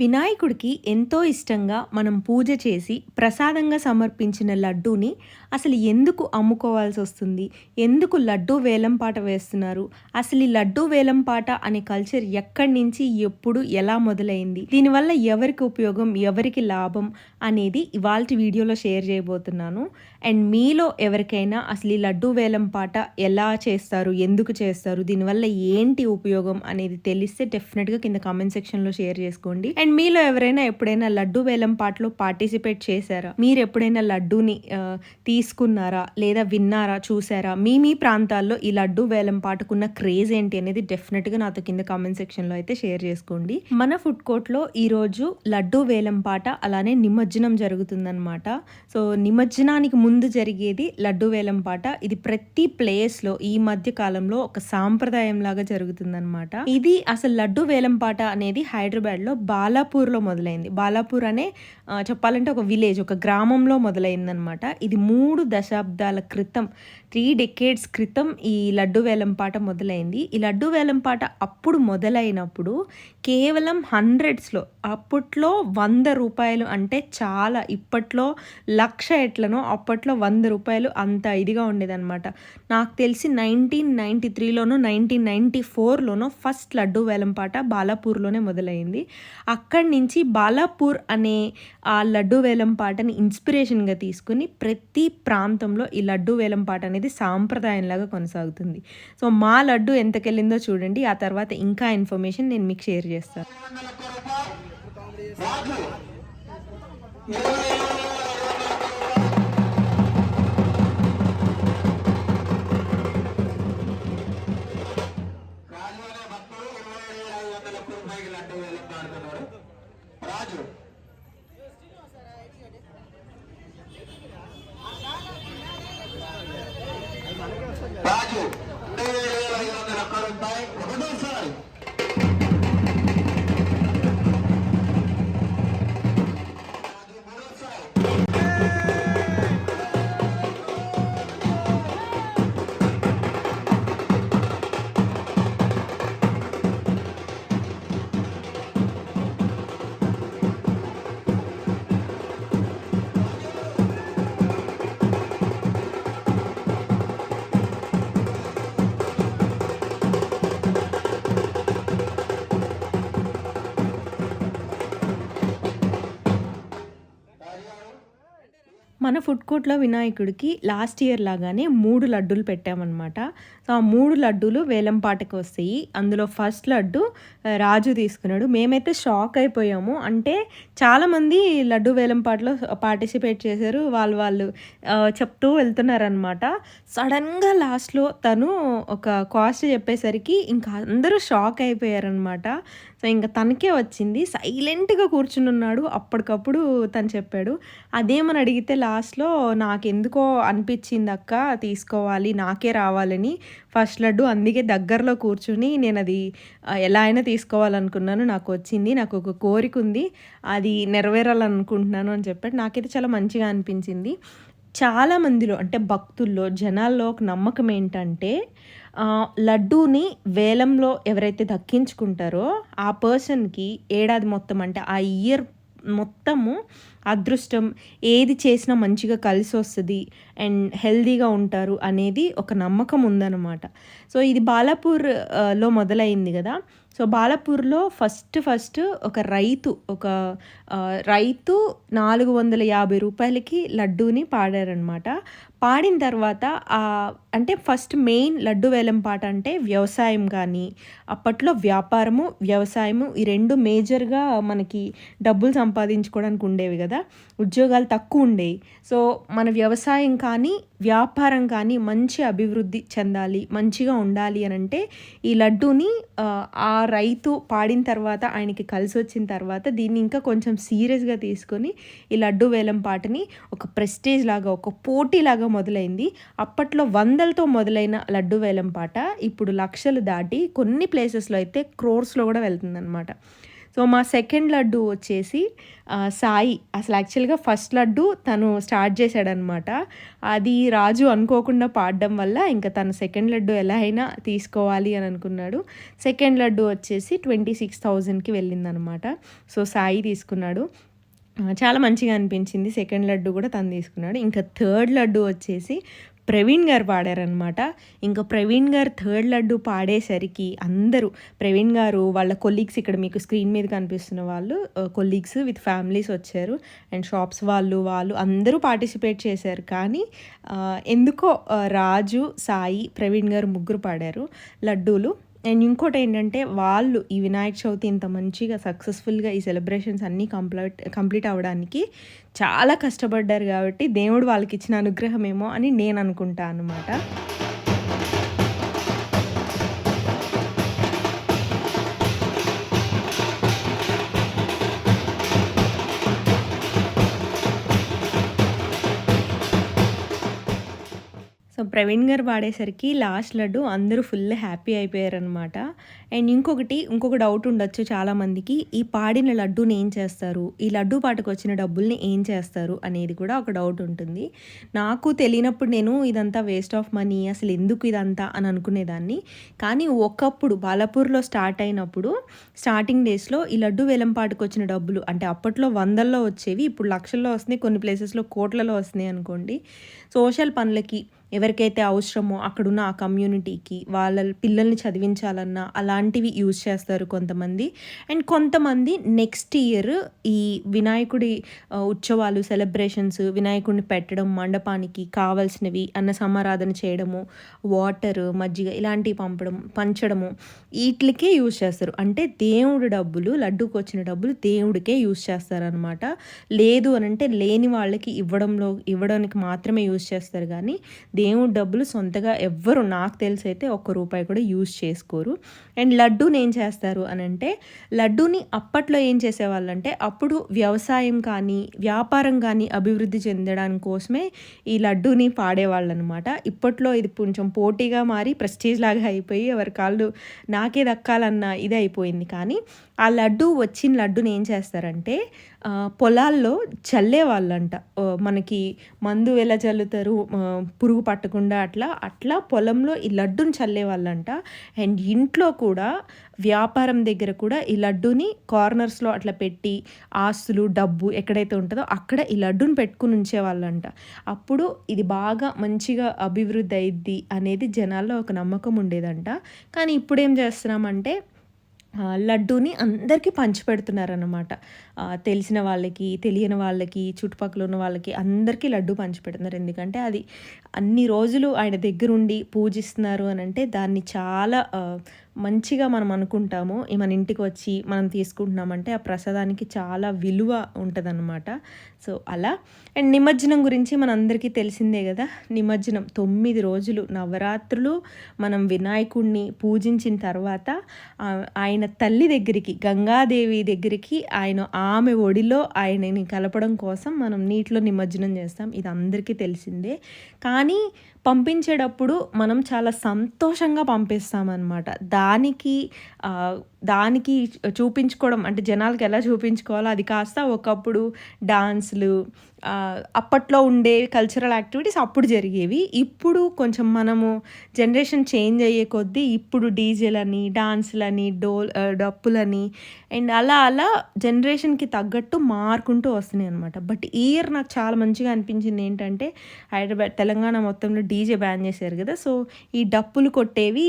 వినాయకుడికి ఎంతో ఇష్టంగా మనం పూజ చేసి ప్రసాదంగా సమర్పించిన లడ్డూని అసలు ఎందుకు అమ్ముకోవాల్సి వస్తుంది? ఎందుకు లడ్డూ వేలంపాట వేస్తున్నారు? అసలు ఈ లడ్డూ వేలంపాట అనే కల్చర్ ఎక్కడి నుంచి ఎప్పుడు ఎలా మొదలైంది? దీనివల్ల ఎవరికి ఉపయోగం ఎవరికి లాభం అనేది ఇవాళ వీడియోలో షేర్ చేయబోతున్నాను. అండ్ మీలో ఎవరికైనా అసలు ఈ లడ్డూ వేలంపాట ఎలా చేస్తారు ఎందుకు చేస్తారు దీనివల్ల ఏంటి ఉపయోగం అనేది తెలిస్తే డెఫినెట్గా కింద కామెంట్ సెక్షన్లో షేర్ చేసుకోండి. అండ్ మీలో ఎవరైనా ఎప్పుడైనా లడ్డు వేలం పాటలో పార్టిసిపేట్ చేశారా? మీరు ఎప్పుడైనా లడ్డూని తీసుకున్నారా లేదా విన్నారా చూసారా మీ మీ ప్రాంతాల్లో ఈ లడ్డు వేలం పాటకున్న క్రేజ్ ఏంటి అనేది డెఫినెట్గా నాతో కింద కామెంట్ సెక్షన్లో అయితే షేర్ చేసుకోండి. మన ఫుడ్ కోర్ట్లో ఈరోజు లడ్డు వేలం పాట అలానే నిమజ్జనం జరుగుతుందనమాట సో నిమజ్జనానికి ముందు ముందు జరిగేది లడ్డు వేలం పాట. ఇది ప్రతి ప్లేస్లో ఈ మధ్య కాలంలో ఒక సాంప్రదాయం లాగా జరుగుతుందనమాట ఇది అసలు లడ్డు వేలం పాట అనేది హైదరాబాద్లో బాలాపూర్లో మొదలైంది. బాలాపూర్ అనే చెప్పాలంటే ఒక విలేజ్ ఒక గ్రామంలో మొదలైందనమాట ఇది మూడు దశాబ్దాల క్రితం త్రీ డెకేడ్స్ క్రితం ఈ లడ్డు వేలం పాట మొదలైంది. ఈ లడ్డు వేలం పాట అప్పుడు మొదలైనప్పుడు కేవలం హండ్రెడ్స్లో అప్పట్లో వంద రూపాయలు అంటే చాలా ఇప్పట్లో లక్ష ఎట్లనో అప్పట్లో వంద రూపాయలు అంత ఇదిగా ఉండేదన్నమాట. నాకు తెలిసి నైన్టీన్ నైంటీ త్రీలోనో నైన్టీన్ నైంటీ ఫోర్లోనో ఫస్ట్ లడ్డు వేలం పాట బాలాపూర్లోనే మొదలైంది. అక్కడి నుంచి బాలాపూర్ అనే ఆ లడ్డు వేలం పాటని ఇన్స్పిరేషన్గా తీసుకుని ప్రతి ప్రాంతంలో ఈ లడ్డు వేలం పాట అనేది సాంప్రదాయంలాగా కొనసాగుతుంది. సో మా లడ్డు ఎంతకెళ్ళిందో చూడండి ఆ తర్వాత ఇంకా ఇన్ఫర్మేషన్ నేను మీకు షేర్ చేస్తాను. మన ఫుడ్ కోర్ట్లో వినాయకుడికి లాస్ట్ ఇయర్ లాగానే మూడు లడ్డూలు పెట్టామన్నమాట. సో ఆ మూడు లడ్డూలు వేలంపాటకు వస్తాయి. అందులో ఫస్ట్ లడ్డు రాజు తీసుకున్నాడు. మేమైతే షాక్ అయిపోయాము. అంటే చాలామంది లడ్డు వేలంపాటలో పార్టిసిపేట్ చేశారు. వాళ్ళు వాళ్ళు చెప్తూ వెళ్తున్నారనమాట సడన్గా లాస్ట్లో తను ఒక కాస్ట్ చెప్పేసరికి ఇంకా అందరూ షాక్ అయిపోయారనమాట సో ఇంకా తనకే వచ్చింది. సైలెంట్గా కూర్చుని ఉన్నాడు. అప్పటికప్పుడు తను చెప్పాడు అదేమని అడిగితే లాస్ట్లో నాకెందుకో అనిపించింది అక్క తీసుకోవాలి నాకే రావాలని. ఫస్ట్ లడ్డు అందుకే దగ్గరలో కూర్చుని నేను అది ఎలా అయినా తీసుకోవాలనుకున్నాను. నాకు వచ్చింది నాకు ఒక కోరిక ఉంది. అది నెరవేరాలనుకుంటున్నాను అని చెప్పాడు. నాకైతే చాలా మంచిగా అనిపించింది. చాలా మందిలో అంటే భక్తుల్లో జనాల్లో ఒక నమ్మకం ఏంటంటే లడ్డూని వేలంలో ఎవరైతే దక్కించుకుంటారో ఆ పర్సన్కి ఏడాది మొత్తం అంటే ఆ ఇయర్ మొత్తము అదృష్టం ఏది చేసినా మంచిగా కలిసి వస్తుంది అండ్ హెల్దీగా ఉంటారు అనేది ఒక నమ్మకం ఉందన్నమాట. సో ఇది బాలాపూర్లో మొదలైంది కదా. సో బాలాపూర్లో ఫస్ట్ ఫస్ట్ ఒక రైతు ఒక రైతు నాలుగు వందల యాభై రూపాయలకి లడ్డూని పాడారనమాట పాడిన తర్వాత అంటే ఫస్ట్ మెయిన్ లడ్డు వేలం పాట అంటే వ్యవసాయం కానీ అప్పట్లో వ్యాపారము వ్యవసాయము ఈ రెండు మేజర్గా మనకి డబ్బులు సంపాదించుకోవడానికి ఉండేవి కదా ఉద్యోగాలు తక్కువ ఉండేవి. సో మన వ్యవసాయం కానీ వ్యాపారం కానీ మంచి అభివృద్ధి చెందాలి మంచిగా ఉండాలి అని అంటే ఈ లడ్డూని ఆ, రైతు పాడిన తర్వాత ఆయనకి కలిసి వచ్చిన తర్వాత దీన్ని ఇంకా కొంచెం సీరియస్గా తీసుకొని ఈ లడ్డు వేలం పాటని ఒక ప్రెస్టేజ్ లాగా ఒక పోటీలాగా మొదలైంది. అప్పట్లో వందలతో మొదలైన లడ్డు వేలం పాట ఇప్పుడు లక్షలు దాటి కొన్ని ప్లేసెస్లో అయితే క్రోర్స్లో కూడా వెళ్తుందన్నమాట. సో మా సెకండ్ లడ్డు వచ్చేసి సాయి. అసలు యాక్చువల్గా ఫస్ట్ లడ్డు తను స్టార్ట్ చేశాడనమాట. అది రాజు అనుకోకుండా పాడడం వల్ల ఇంకా తను సెకండ్ లడ్డు ఎలా అయినా తీసుకోవాలి అని అనుకున్నాడు. సెకండ్ లడ్డు వచ్చేసి ట్వంటీ సిక్స్ థౌజండ్కి వెళ్ళిందనమాట. సో సాయి తీసుకున్నాడు. చాలా మంచిగా అనిపించింది. సెకండ్ లడ్డు కూడా తను తీసుకున్నాడు. ఇంకా థర్డ్ లడ్డు వచ్చేసి ప్రవీణ్ గారు పాడారనమాట ఇంకా ప్రవీణ్ గారు థర్డ్ లడ్డు పాడేసరికి అందరూ ప్రవీణ్ గారు వాళ్ళ కొలీగ్స్ ఇక్కడ మీకు స్క్రీన్ మీద కనిపిస్తున్న వాళ్ళు కొలీగ్స్ విత్ ఫ్యామిలీస్ వచ్చారు. అండ్ షాప్స్ వాళ్ళు వాళ్ళు అందరూ పార్టిసిపేట్ చేశారు. కానీ ఎందుకో రాజు సాయి ప్రవీణ్ గారు ముగ్గురు పాడారు లడ్డూలు. అండ్ ఇంకోటి ఏంటంటే వాళ్ళు ఈ వినాయక చవితి ఇంత మంచిగా సక్సెస్ఫుల్గా ఈ సెలబ్రేషన్స్ అన్నీ కంప్లీట్ కంప్లీట్ అవ్వడానికి చాలా కష్టపడ్డారు కాబట్టి దేవుడు వాళ్ళకి ఇచ్చిన అనుగ్రహమేమో అని నేను అనుకుంటా అనమాట ప్రవీణ్ గారు పాడేసరికి లాస్ట్ లడ్డు అందరూ ఫుల్ హ్యాపీ అయిపోయారనమాట అండ్ ఇంకొకటి ఇంకొక డౌట్ ఉండొచ్చు చాలామందికి ఈ పాడిన లడ్డూని ఏం చేస్తారు? ఈ లడ్డూ పాటకు వచ్చిన డబ్బుల్ని ఏం చేస్తారు? అనేది కూడా ఒక డౌట్ ఉంటుంది. నాకు తెలియనప్పుడు నేను ఇదంతా వేస్ట్ ఆఫ్ మనీ అసలు ఎందుకు ఇదంతా అని అనుకునేదాన్ని. కానీ ఒకప్పుడు బాలాపూర్లో స్టార్ట్ అయినప్పుడు స్టార్టింగ్ డేస్లో ఈ లడ్డు వేలం పాటకు వచ్చిన డబ్బులు అంటే అప్పట్లో వందల్లో వచ్చేవి ఇప్పుడు లక్షల్లో వస్తున్నాయి కొన్ని ప్లేసెస్లో కోట్లలో వస్తున్నాయి అనుకోండి. సోషల్ పనులకి ఎవరికైతే అవసరమో అక్కడున్న ఆ కమ్యూనిటీకి వాళ్ళ పిల్లల్ని చదివించాలన్నా అలాంటివి యూజ్ చేస్తారు కొంతమంది. అండ్ కొంతమంది నెక్స్ట్ ఇయర్ ఈ వినాయకుడి ఉత్సవాలు సెలబ్రేషన్స్ వినాయకుడిని పెట్టడం మండపానికి కావాల్సినవి అన్న సమారాధన చేయడము వాటర్ మజ్జిగ ఇలాంటివి పంపడం పంచడము వీటికే యూజ్ చేస్తారు. అంటే దేవుడు డబ్బులు లడ్డూకి వచ్చిన డబ్బులు దేవుడికే యూజ్ చేస్తారనమాట లేదు అని అంటే లేని వాళ్ళకి ఇవ్వడంలో ఇవ్వడానికి మాత్రమే యూజ్ చేస్తారు. కానీ దేవుడి డబ్బులు సొంతగా ఎవ్వరు నాకు తెలిసి అయితే ఒక్క రూపాయి కూడా యూజ్ చేసుకోరు. అండ్ లడ్డూని ఏం చేస్తారు అని అంటే లడ్డూని అప్పట్లో ఏం చేసేవాళ్ళంటే అప్పుడు వ్యవసాయం కానీ వ్యాపారం కానీ అభివృద్ధి చెందడానికి కోసమే ఈ లడ్డూని పాడేవాళ్ళు అనమాట ఇప్పట్లో ఇది కొంచెం పోటీగా మారి ప్రెస్టీజ్ లాగా అయిపోయి ఎవరి కాళ్ళు నాకే దక్కాలన్న ఇది అయిపోయింది. కానీ ఆ లడ్డు వచ్చిన లడ్డుని ఏం చేస్తారంటే పొలాల్లో చల్లేవాళ్ళంట మనకి మందు ఎలా చల్లుతారు పురుగు పట్టకుండా అట్లా అట్లా పొలంలో ఈ లడ్డుని చల్లేవాళ్ళంట అండ్ ఇంట్లో కూడా వ్యాపారం దగ్గర కూడా ఈ లడ్డూని కార్నర్స్లో అట్లా పెట్టి ఆస్తులు డబ్బు ఎక్కడైతే ఉంటుందో అక్కడ ఈ లడ్డూని పెట్టుకుని ఉంచేవాళ్ళంట అప్పుడు ఇది బాగా మంచిగా అభివృద్ధి అయింది అనేది జనాల్లో ఒక నమ్మకం ఉండేదంట. కానీ ఇప్పుడు ఏం చేస్తున్నామంటే లడ్డూని అందరికీ పంచిపెడుతున్నారనమాట తెలిసిన వాళ్ళకి తెలియని వాళ్ళకి చుట్టుపక్కల ఉన్న వాళ్ళకి అందరికీ లడ్డు పంచిపెడుతున్నారు ఎందుకంటే అది అన్ని రోజులు ఆయన దగ్గరుండి పూజిస్తున్నారు అని అంటే దాన్ని చాలా మంచిగా మనం అనుకుంటాము మన ఇంటికి వచ్చి మనం తీసుకుంటున్నామంటే ఆ ప్రసాదానికి చాలా విలువ ఉంటుందన్నమాట. సో అలా. అండ్ నిమజ్జనం గురించి మనందరికీ తెలిసిందే కదా. నిమజ్జనం తొమ్మిది రోజులు నవరాత్రులు మనం వినాయకుడిని పూజించిన తర్వాత ఆయన తల్లి దగ్గరికి గంగాదేవి దగ్గరికి ఆయన ఆమె ఒడిలో ఆయనని కలపడం కోసం మనం నీటిలో నిమజ్జనం చేస్తాం. ఇది అందరికీ తెలిసిందే. కానీ పంపించేటప్పుడు మనం చాలా సంతోషంగా పంపిస్తామన్నమాట. దానికి దానికి చూపించుకోవడం అంటే జనాలకి ఎలా చూపించుకోవాలో అది కాస్త ఒకప్పుడు డాన్సులు అప్పట్లో ఉండే కల్చరల్ యాక్టివిటీస్ అప్పుడు జరిగేవి. ఇప్పుడు కొంచెం మనము జనరేషన్ చేంజ్ అయ్యే కొద్దీ ఇప్పుడు డీజేలని డాన్సులని డోల్ డప్పులని అండ్ అలా అలా జనరేషన్కి తగ్గట్టు మారుకుంటూ వస్తున్నాయి అనమాట బట్ ఈ ఇయర్ నాకు చాలా మంచిగా అనిపించింది ఏంటంటే హైదరాబాద్ తెలంగాణ మొత్తంలో డీజే బ్యాన్ చేశారు కదా. సో ఈ డప్పులు కొట్టేవి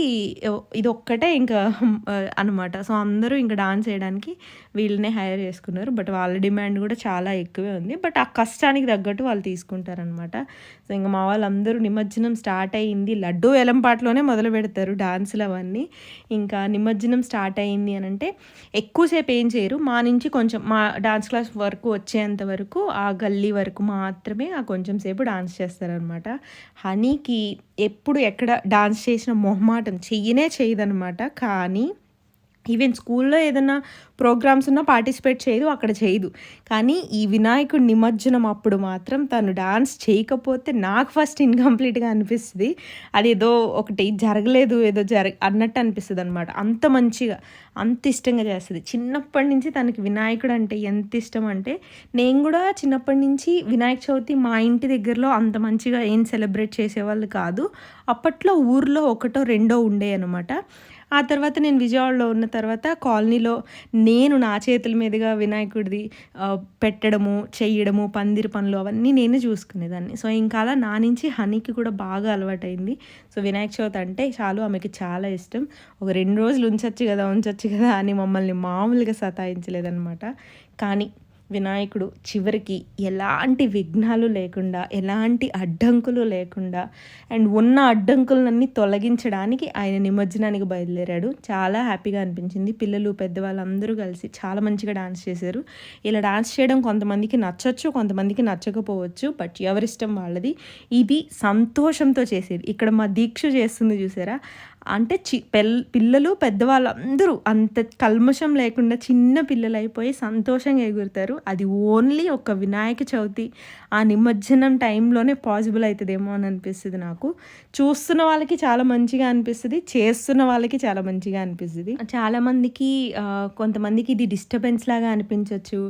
ఇది ఒక్కటే ఇంకా అనమాట సో అందరూ ఇంకా డాన్స్ చేయడానికి వీళ్ళనే హైర్ చేసుకున్నారు. బట్ వాళ్ళ డిమాండ్ కూడా చాలా ఎక్కువే ఉంది. బట్ ఆ కష్టానికి తగ్గట్టు వాళ్ళు తీసుకుంటారనమాట. సో ఇంకా మా వాళ్ళందరూ నిమజ్జనం స్టార్ట్ అయ్యింది లడ్డూ వెలంపాట్లోనే మొదలు పెడతారు డాన్సులు అవన్నీ. ఇంకా నిమజ్జనం స్టార్ట్ అయ్యింది అని అంటే ఎక్కువసేపు ఏం చేయరు. మా నుంచి కొంచెం మా డాన్స్ క్లాస్ వరకు వచ్చేంత వరకు ఆ గల్లీ వరకు మాత్రమే ఆ కొంచెం సేపు డాన్స్ చేస్తారనమాట. హనీకి ఎప్పుడు ఎక్కడ డాన్స్ చేసిన మొహమాటం చెయ్యనే చేయదనమాట కానీ ఈవెన్ స్కూల్లో ఏదైనా ప్రోగ్రామ్స్ ఉన్నా పార్టిసిపేట్ చేయదు అక్కడ చేయదు. కానీ ఈ వినాయకుడి నిమజ్జనం అప్పుడు మాత్రం తను డాన్స్ చేయకపోతే నాకు ఫస్ట్ ఇన్కంప్లీట్గా అనిపిస్తుంది. అది ఏదో ఒకటి జరగలేదు ఏదో జరగ అన్నట్టు అనిపిస్తుంది అనమాట అంత మంచిగా అంత ఇష్టంగా చేస్తుంది. చిన్నప్పటి నుంచి తనకి వినాయకుడు అంటే ఎంత ఇష్టం అంటే నేను కూడా చిన్నప్పటి నుంచి వినాయక చవితి మా ఇంటి దగ్గరలో అంత మంచిగా ఏం సెలబ్రేట్ చేసేవాళ్ళు కాదు. అప్పట్లో ఊర్లో ఒకటో రెండో ఉండే అనమాట ఆ తర్వాత నేను విజయవాడలో ఉన్న తర్వాత కాలనీలో నేను నా చేతుల మీదుగా వినాయకుడిది పెట్టడము చేయడము పందిరి పనులు అవన్నీ నేనే చూసుకునేదాన్ని. సో ఇంకా అలా నా నుంచి హనీకి కూడా బాగా అలవాటైంది. సో వినాయక చవితి అంటే చాలు ఆమెకి చాలా ఇష్టం. ఒక రెండు రోజులు ఉంచొచ్చు కదా ఉంచొచ్చు కదా అని మమ్మల్ని మామూలుగా సతాయించలేదన్నమాట. కానీ వినాయకుడు చివరికి ఎలాంటి విఘ్నాలు లేకుండా ఎలాంటి అడ్డంకులు లేకుండా అండ్ ఉన్న అడ్డంకులన్నీ తొలగించడానికి ఆయన నిమజ్జనానికి బయలుదేరాడు. చాలా హ్యాపీగా అనిపించింది. పిల్లలు పెద్దవాళ్ళు అందరూ కలిసి చాలా మంచిగా డాన్స్ చేశారు. ఇలా డాన్స్ చేయడం కొంతమందికి నచ్చచ్చు కొంతమందికి నచ్చకపోవచ్చు బట్ ఎవరిష్టం వాళ్ళది. ఇది సంతోషంతో చేసేది. ఇక్కడ మా దీక్ష చేస్తుంది చూసారా? అంటే చి పెల్ పిల్లలు పెద్దవాళ్ళు అందరూ అంత కల్మషం లేకుండా చిన్న పిల్లలు అయిపోయి సంతోషంగా ఎగురుతారు. అది ఓన్లీ ఒక వినాయక చవితి ఆ నిమజ్జనం టైంలోనే పాసిబుల్ అవుతుందేమో అని అనిపిస్తుంది నాకు. చూస్తున్న వాళ్ళకి చాలా మంచిగా అనిపిస్తుంది చేస్తున్న వాళ్ళకి చాలా మంచిగా అనిపిస్తుంది. చాలామందికి కొంతమందికి ఇది డిస్టర్బెన్స్ లాగా అనిపించవచ్చు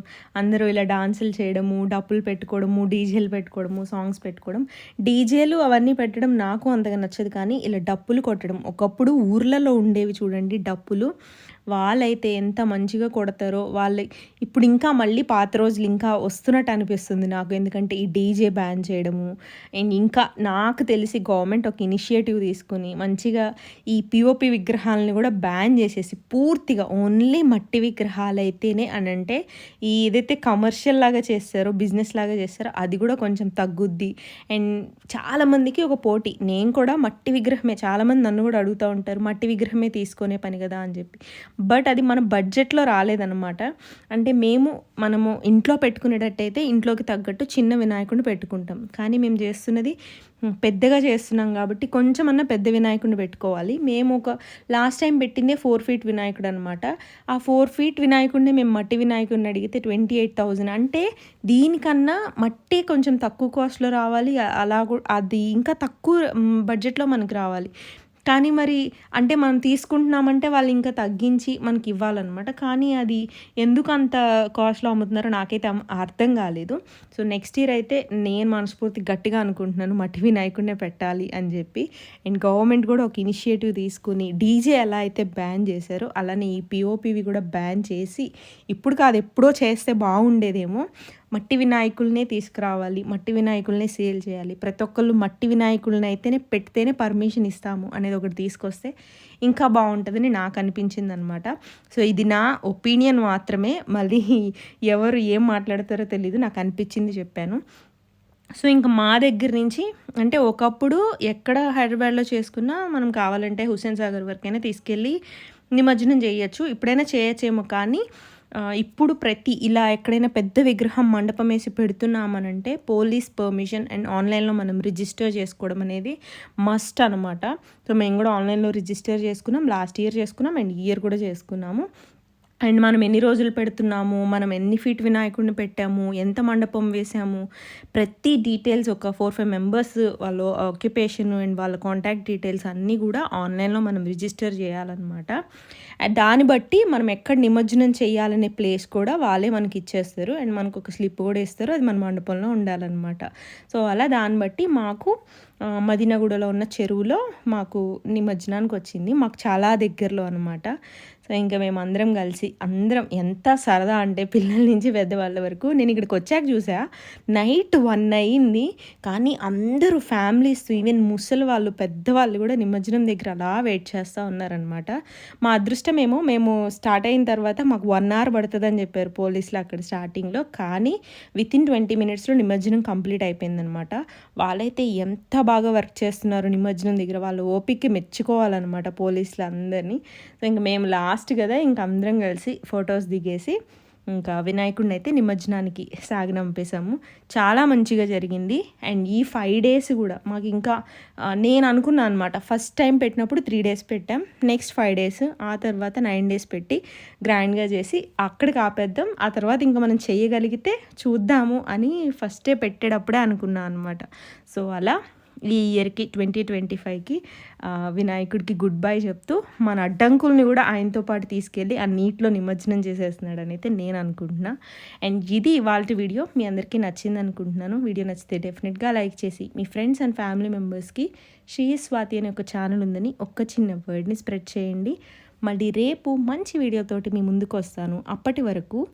అందరూ ఇలా డాన్సులు చేయడము డప్పులు పెట్టుకోవడము డీజేలు పెట్టుకోవడము సాంగ్స్ పెట్టుకోవడం. డీజేలు అవన్నీ పెట్టడం నాకు అంతగా నచ్చదు కానీ ఇలా డప్పులు కొట్టడం ఒక ఒకప్పుడు ఊర్లలో ఉండేవి చూడండి డప్పులు. వాళ్ళైతే ఎంత మంచిగా కొడతారో వాళ్ళ ఇప్పుడు ఇంకా మళ్ళీ పాత రోజులు ఇంకా వస్తున్నట్టు అనిపిస్తుంది నాకు. ఎందుకంటే ఈ డీజే బ్యాన్ చేయడము అండ్ ఇంకా నాకు తెలిసి గవర్నమెంట్ ఒక ఇనిషియేటివ్ తీసుకుని మంచిగా ఈ పిఓపి విగ్రహాలని కూడా బ్యాన్ చేసేసి పూర్తిగా ఓన్లీ మట్టి విగ్రహాలు అయితేనే అని అంటే ఈ ఏదైతే కమర్షియల్ లాగా చేస్తారో బిజినెస్ లాగా చేస్తారో అది కూడా కొంచెం తగ్గుద్ది. అండ్ చాలామందికి ఒక పోటీ నేను కూడా మట్టి విగ్రహమే చాలామంది నన్ను కూడా అడుగుతూ ఉంటారు మట్టి విగ్రహమే తీసుకునే పని కదా అని చెప్పి. బట్ అది మన బడ్జెట్లో రాలేదన్నమాట. అంటే మేము మనము ఇంట్లో పెట్టుకునేటట్టయితే ఇంట్లోకి తగ్గట్టు చిన్న వినాయకుడిని పెట్టుకుంటాం. కానీ మేము చేస్తున్నది పెద్దగా చేస్తున్నాం కాబట్టి కొంచెం అన్న పెద్ద వినాయకుడిని పెట్టుకోవాలి. మేము ఒక లాస్ట్ టైం పెట్టిందే ఫోర్ ఫీట్ వినాయకుడు అనమాట ఆ ఫోర్ ఫీట్ వినాయకుడిని మేము మట్టి వినాయకుడిని అడిగితే ట్వంటీ ఎయిట్ థౌజండ్. అంటే దీనికన్నా మట్టి కొంచెం తక్కువ కాస్ట్లో రావాలి. అలా అది ఇంకా తక్కువ బడ్జెట్లో మనకు రావాలి. కానీ మరి అంటే మనం తీసుకుంటున్నామంటే వాళ్ళు ఇంకా తగ్గించి మనకి ఇవ్వాలన్నమాట. కానీ అది ఎందుకు అంత కాస్ట్లో అమ్ముతున్నారో నాకైతే అర్థం కాలేదు. సో నెక్స్ట్ ఇయర్ అయితే నేను మనస్ఫూర్తి గట్టిగా అనుకుంటున్నాను మట్టి వినాయకుడినే పెట్టాలి అని చెప్పి. అండ్ గవర్నమెంట్ కూడా ఒక ఇనిషియేటివ్ తీసుకుని డీజే ఎలా అయితే బ్యాన్ చేశారో అలానే ఈ పిఓపివి కూడా బ్యాన్ చేసి ఇప్పుడు కాదు ఎప్పుడో చేస్తే బాగుండేదేమో. మట్టి వినాయకుల్నే తీసుకురావాలి మట్టి వినాయకుల్నే సేల్ చేయాలి. ప్రతి ఒక్కళ్ళు మట్టి వినాయకుల్ని అయితేనే పెడితేనే పర్మిషన్ ఇస్తాము అనేది ఒకటి తీసుకొస్తే ఇంకా బాగుంటుందని నాకు అనిపించింది అనమాట సో ఇది నా ఒపీనియన్ మాత్రమే. మళ్ళీ ఎవరు ఏం మాట్లాడతారో తెలీదు నాకు అనిపించింది చెప్పాను. సో ఇంకా మా దగ్గర నుంచి అంటే ఒకప్పుడు ఎక్కడ హైదరాబాద్లో చేసుకున్నా మనం కావాలంటే హుస్సేన్ సాగర్ వరకైనా తీసుకెళ్ళి నిమజ్జనం చేయొచ్చు. ఇప్పుడైనా చేయొచ్చేమో కానీ ఇప్పుడు ప్రతి ఇలా ఎక్కడైనా పెద్ద విగ్రహం మండపం వేసి పెడుతున్నామనంటే పోలీస్ పర్మిషన్ అండ్ ఆన్లైన్లో మనం రిజిస్టర్ చేసుకోవడం అనేది మస్ట్ అనమాట సో మేము కూడా ఆన్లైన్లో రిజిస్టర్ చేసుకున్నాం లాస్ట్ ఇయర్ చేసుకున్నాం అండ్ ఇయర్ కూడా చేసుకున్నాము. అండ్ మనం ఎన్ని రోజులు పెడుతున్నాము మనం ఎన్ని ఫీట్ వినాయకుడిని పెట్టాము ఎంత మండపం వేసాము ప్రతి డీటెయిల్స్ ఒక ఫోర్ ఫైవ్ మెంబర్స్ వాళ్ళ ఆక్యుపేషన్ అండ్ వాళ్ళ కాంటాక్ట్ డీటెయిల్స్ అన్నీ కూడా ఆన్లైన్లో మనం రిజిస్టర్ చేయాలన్నమాట. దాన్ని బట్టి మనం ఎక్కడ నిమజ్జనం చేయాలనే ప్లేస్ కూడా వాళ్ళే మనకి ఇచ్చేస్తారు. అండ్ మనకు ఒక స్లిప్ కూడా ఇస్తారు. అది మన మండపంలో ఉండాలన్నమాట. సో అలా దాన్ని బట్టి మాకు మదినగూడలో ఉన్న చెరువులో మాకు నిమజ్జనానికి వచ్చింది. మాకు చాలా దగ్గరలో అనమాట సో ఇంకా మేము అందరం కలిసి అందరం ఎంత సరదా అంటే పిల్లల నుంచి పెద్దవాళ్ళ వరకు నేను ఇక్కడికి వచ్చాక చూసా. నైట్ వన్ అయింది. కానీ అందరూ ఫ్యామిలీస్ ఈవెన్ ముసలి వాళ్ళు పెద్దవాళ్ళు కూడా నిమజ్జనం దగ్గర అలా వెయిట్ చేస్తూ ఉన్నారనమాట మా అదృష్టం ఏమో మేము స్టార్ట్ అయిన తర్వాత మాకు వన్ అవర్ పడుతుందని చెప్పారు పోలీసులు అక్కడ స్టార్టింగ్లో కానీ వితిన్ ట్వంటీ మినిట్స్లో నిమజ్జనం కంప్లీట్ అయిపోయిందనమాట వాళ్ళైతే ఎంత బాగా వర్క్ చేస్తున్నారు నిమజ్జనం దగ్గర వాళ్ళు ఓపిక మెచ్చుకోవాలన్నమాట పోలీసులు అందరినీ సో ఇంకా మేము లాస్ట్ కదా ఇంక అందరం కలిసి ఫొటోస్ దిగేసి ఇంకా వినాయకుడిని అయితే నిమజ్జనానికి సాగనంపేశాము చాలా మంచిగా జరిగింది. అండ్ ఈ ఫైవ్ డేస్ కూడా మాకు ఇంకా నేను అనుకున్నాను అనమాట ఫస్ట్ టైం పెట్టినప్పుడు త్రీ డేస్ పెట్టాం. నెక్స్ట్ ఫైవ్ డేస్ ఆ తర్వాత నైన్ డేస్ పెట్టి గ్రాండ్గా చేసి అక్కడికి ఆపేద్దాం. ఆ తర్వాత ఇంకా మనం చేయగలిగితే చూద్దాము అని ఫస్టే పెట్టేటప్పుడే అనుకున్నాను అనమాట సో అలా ఈ ఇయర్కి ట్వంటీ ట్వంటీ ఫైవ్కి వినాయకుడికి గుడ్ బై చెప్తూ మన అడ్డంకుల్ని కూడా ఆయనతో పాటు తీసుకెళ్ళి ఆ నీటిలో నిమజ్జనం చేసేస్తున్నాడని అయితే నేను అనుకుంటున్నా. అండ్ ఇది ఇవాళ వీడియో మీ అందరికీ నచ్చింది అనుకుంటున్నాను. వీడియో నచ్చితే డెఫినెట్గా లైక్ చేసి మీ ఫ్రెండ్స్ అండ్ ఫ్యామిలీ మెంబర్స్కి శ్రీ స్వాతి అనే ఒక ఛానల్ ఉందని ఒక్క చిన్న వర్డ్ని స్ప్రెడ్ చేయండి. మళ్ళీ రేపు మంచి వీడియోతోటి మీ ముందుకు వస్తాను. అప్పటి వరకు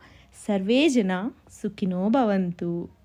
సర్వేజన సుఖినో భవంతు.